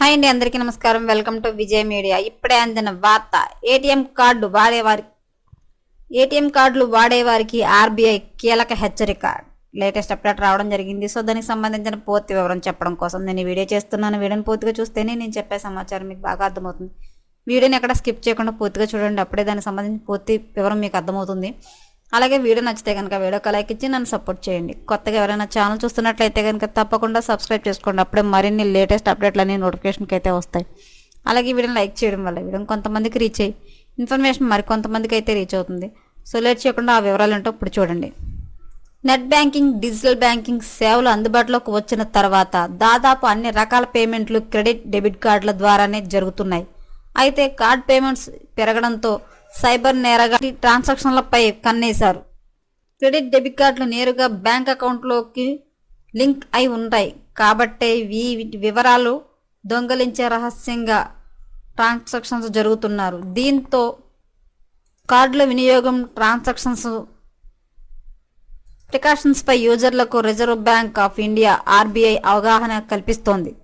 Hi అండి అందరికీ నమస్కారం. Welcome to Vijay media. ఇప్పుడే అందిన వార్త ఏటీఎం కార్డు వాడేవారి ఏటీఎం కార్డులు వాడేవారికి ఆర్బీఐ కీలక హెచ్చరిక. లేటెస్ట్ అప్డేట్ రావడం జరిగింది. సో దానికి సంబంధించిన పూర్తి వివరం చెప్పడం కోసం నేను వీడియో చేస్తున్నాను. వీడియోని పూర్తిగా చూస్తేనే నేను చెప్పే సమాచారం మీకు బాగా అర్థమవుతుంది. వీడియోని ఎక్కడ స్కిప్ చేయకుండా పూర్తిగా చూడండి. అప్పుడే దానికి సంబంధించిన పూర్తి వివరం మీకు అర్థమవుతుంది. అలాగే వీడియో నచ్చితే కనుక వీడియోకి లైక్ ఇచ్చి నన్ను సపోర్ట్ చేయండి. కొత్తగా ఎవరైనా ఛానల్ చూస్తున్నట్లయితే కనుక తప్పకుండా సబ్స్క్రైబ్ చేసుకోండి. అప్పుడే మరిన్ని లేటెస్ట్ అప్డేట్లు అన్ని నోటిఫికేషన్కి అయితే వస్తాయి. అలాగే వీడియోని లైక్ చేయడం వల్ల వీడియో కొంతమందికి రీచ్ అయ్యి ఇన్ఫర్మేషన్ మరి కొంతమందికి అయితే రీచ్ అవుతుంది. సో లేట్ చేయకుండా ఆ వివరాలు ఏంటో ఇప్పుడు చూడండి. నెట్ బ్యాంకింగ్ డిజిటల్ బ్యాంకింగ్ సేవలు అందుబాటులోకి వచ్చిన తర్వాత దాదాపు అన్ని రకాల పేమెంట్లు క్రెడిట్ డెబిట్ కార్డుల ద్వారానే జరుగుతున్నాయి. అయితే కార్డ్ పేమెంట్స్ పెరగడంతో సైబర్ నేరగా ట్రాన్సాక్షన్లపై కన్నేశారు. క్రెడిట్ డెబిట్ కార్డులు నేరుగా బ్యాంక్ అకౌంట్లోకి లింక్ అయి ఉంటాయి. కాబట్టే ఈ వివరాలు దొంగలించే రహస్యంగా ట్రాన్సాక్షన్స్ జరుగుతున్నారు. దీంతో కార్డుల వినియోగం ట్రాన్సాక్షన్స్ ప్రికాషన్స్పై యూజర్లకు Reserve Bank of India RBI అవగాహన కల్పిస్తోంది.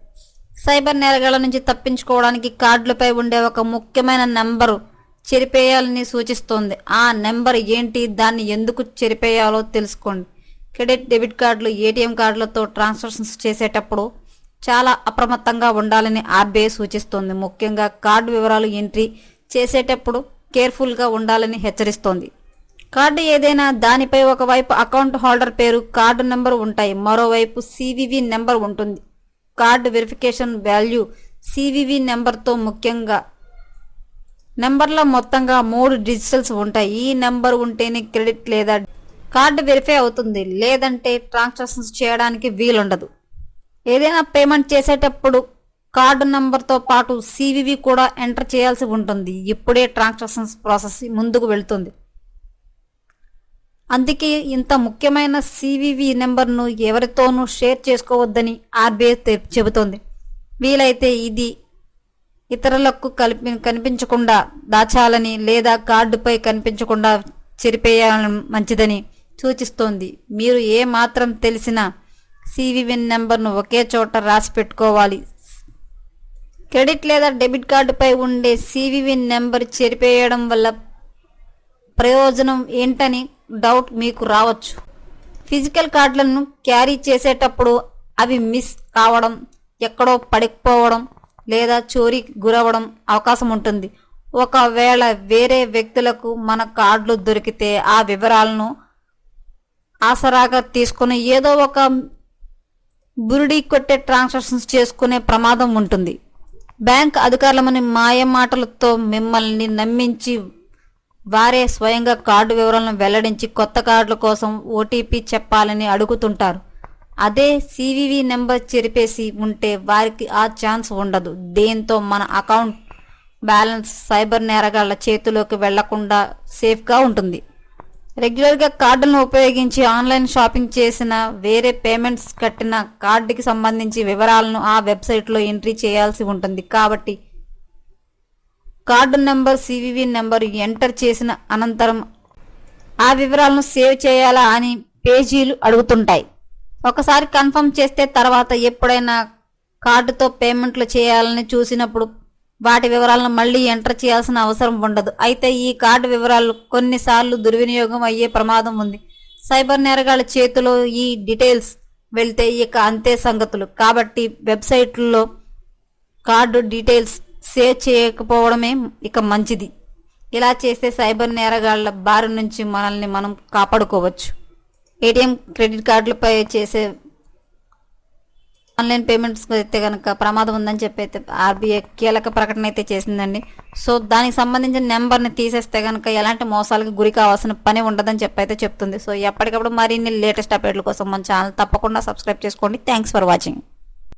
సైబర్ నేరగాళ్ళ నుంచి తప్పించుకోవడానికి కార్డులపై ఉండే ఒక ముఖ్యమైన నెంబరు చెరిపేయాలని సూచిస్తోంది. ఆ నెంబర్ ఏంటి? దాన్ని ఎందుకు చెరిపేయాలో తెలుసుకోండి. క్రెడిట్ డెబిట్ కార్డులు ఏటీఎం కార్డులతో ట్రాన్సాక్షన్స్ చేసేటప్పుడు చాలా అప్రమత్తంగా ఉండాలని ఆర్బీఐ సూచిస్తోంది. ముఖ్యంగా కార్డు వివరాలు ఎంట్రీ చేసేటప్పుడు కేర్ఫుల్గా ఉండాలని హెచ్చరిస్తోంది. కార్డు ఏదైనా దానిపై ఒకవైపు అకౌంట్ హోల్డర్ పేరు కార్డు నెంబర్ ఉంటాయి. మరోవైపు సివివి నెంబర్ ఉంటుంది. కార్డు వెరిఫికేషన్ వాల్యూ సివివి నెంబర్తో ముఖ్యంగా నెంబర్లో మొత్తంగా మూడు డిజిటల్స్ ఉంటాయి. ఈ నెంబర్ ఉంటేనే క్రెడిట్ లేదా కార్డు వెరిఫై అవుతుంది. లేదంటే ట్రాన్సాక్షన్స్ చేయడానికి వీలుండదు. ఏదైనా పేమెంట్ చేసేటప్పుడు కార్డు నంబర్తో పాటు సివివి కూడా ఎంటర్ చేయాల్సి ఉంటుంది. ఇప్పుడే ట్రాన్సాక్షన్స్ ప్రాసెస్ ముందుకు వెళ్తుంది. అందుకే ఇంత ముఖ్యమైన సివివి నెంబర్ను ఎవరితోనూ షేర్ చేసుకోవద్దని ఆర్బీఐ చెబుతోంది. వీలైతే ఇది ఇతరులకు కలిపి కనిపించకుండా దాచాలని లేదా కార్డుపై కనిపించకుండా చెరిపేయాలని మంచిదని సూచిస్తోంది. మీరు ఏ మాత్రం తెలిసిన సివివిన్ నెంబర్ను ఒకే చోట రాసి పెట్టుకోవాలి. క్రెడిట్ లేదా డెబిట్ కార్డుపై ఉండే సివివిన్ నెంబర్ చెరిపేయడం వల్ల ప్రయోజనం ఏంటని డౌట్ మీకు రావచ్చు. ఫిజికల్ కార్డులను క్యారీ చేసేటప్పుడు అవి మిస్ కావడం ఎక్కడో పడిపోవడం లేదా చోరీ గురవడం అవకాశం ఉంటుంది. ఒకవేళ వేరే వ్యక్తులకు మన కార్డులు దొరికితే ఆ వివరాలను ఆసరాగా తీసుకుని ఏదో ఒక బురిడి కొట్టే ట్రాన్సాక్షన్స్ చేసుకునే ప్రమాదం ఉంటుంది. బ్యాంక్ అధికారులమని మాయ మాటలతో మిమ్మల్ని నమ్మించి వారే స్వయంగా కార్డు వివరాలను వెల్లడించి కొత్త కార్డుల కోసం ఓటీపీ చెప్పాలని అడుగుతుంటారు. అదే సివివి నెంబర్ చెరిపేసి ఉంటే వారికి ఆ ఛాన్స్ ఉండదు. దీంతో మన అకౌంట్ బ్యాలెన్స్ సైబర్ నేరగాళ్ళ చేతిలోకి వెళ్ళకుండా సేఫ్గా ఉంటుంది. రెగ్యులర్గా కార్డులను ఉపయోగించి ఆన్లైన్ షాపింగ్ చేసిన వేరే పేమెంట్స్ కట్టిన కార్డుకి సంబంధించి వివరాలను ఆ వెబ్సైట్లో ఎంట్రీ చేయాల్సి ఉంటుంది. కాబట్టి card number CVV number enter చేసిన అనంతరం ఆ వివరాలను సేవ్ చేయాలా అని పేజీలు అడుగుతుంటాయి. ఒకసారి కన్ఫర్మ్ చేస్తే తర్వాత ఎప్పుడైనా కార్డుతో పేమెంట్లు చేయాలని చూసినప్పుడు వాటి వివరాలను మళ్ళీ ఎంటర్ చేయాల్సిన అవసరం ఉండదు. అయితే ఈ కార్డు వివరాలు కొన్నిసార్లు దుర్వినియోగం అయ్యే ప్రమాదం ఉంది. సైబర్ నేరగాళ్ళ చేతిలో ఈ డీటెయిల్స్ వెళ్తే ఇక అంతే సంగతులు. కాబట్టి వెబ్సైట్లో కార్డు డీటెయిల్స్ సేవ్ చేయకపోవడమే ఇక మంచిది. ఇలా చేస్తే సైబర్ నేరగాళ్ళ బారి నుంచి మనల్ని మనం కాపాడుకోవచ్చు. ఏటీఎం క్రెడిట్ కార్డులపై చేసే ఆన్లైన్ పేమెంట్స్ అయితే కనుక ప్రమాదం ఉందని చెప్పి అయితే ఆర్బీఐ కీలక ప్రకటన అయితే చేసిందండి. సో దానికి సంబంధించిన నెంబర్ని తీసేస్తే కనుక ఎలాంటి మోసాలకు గురి కావాల్సిన పని ఉండదని చెప్పి అయితే చెప్తుంది. సో ఎప్పటికప్పుడు మరిన్ని లేటెస్ట్ అప్డేట్ల కోసం మన ఛానల్ తప్పకుండా సబ్స్క్రైబ్ చేసుకోండి. Thanks for watching.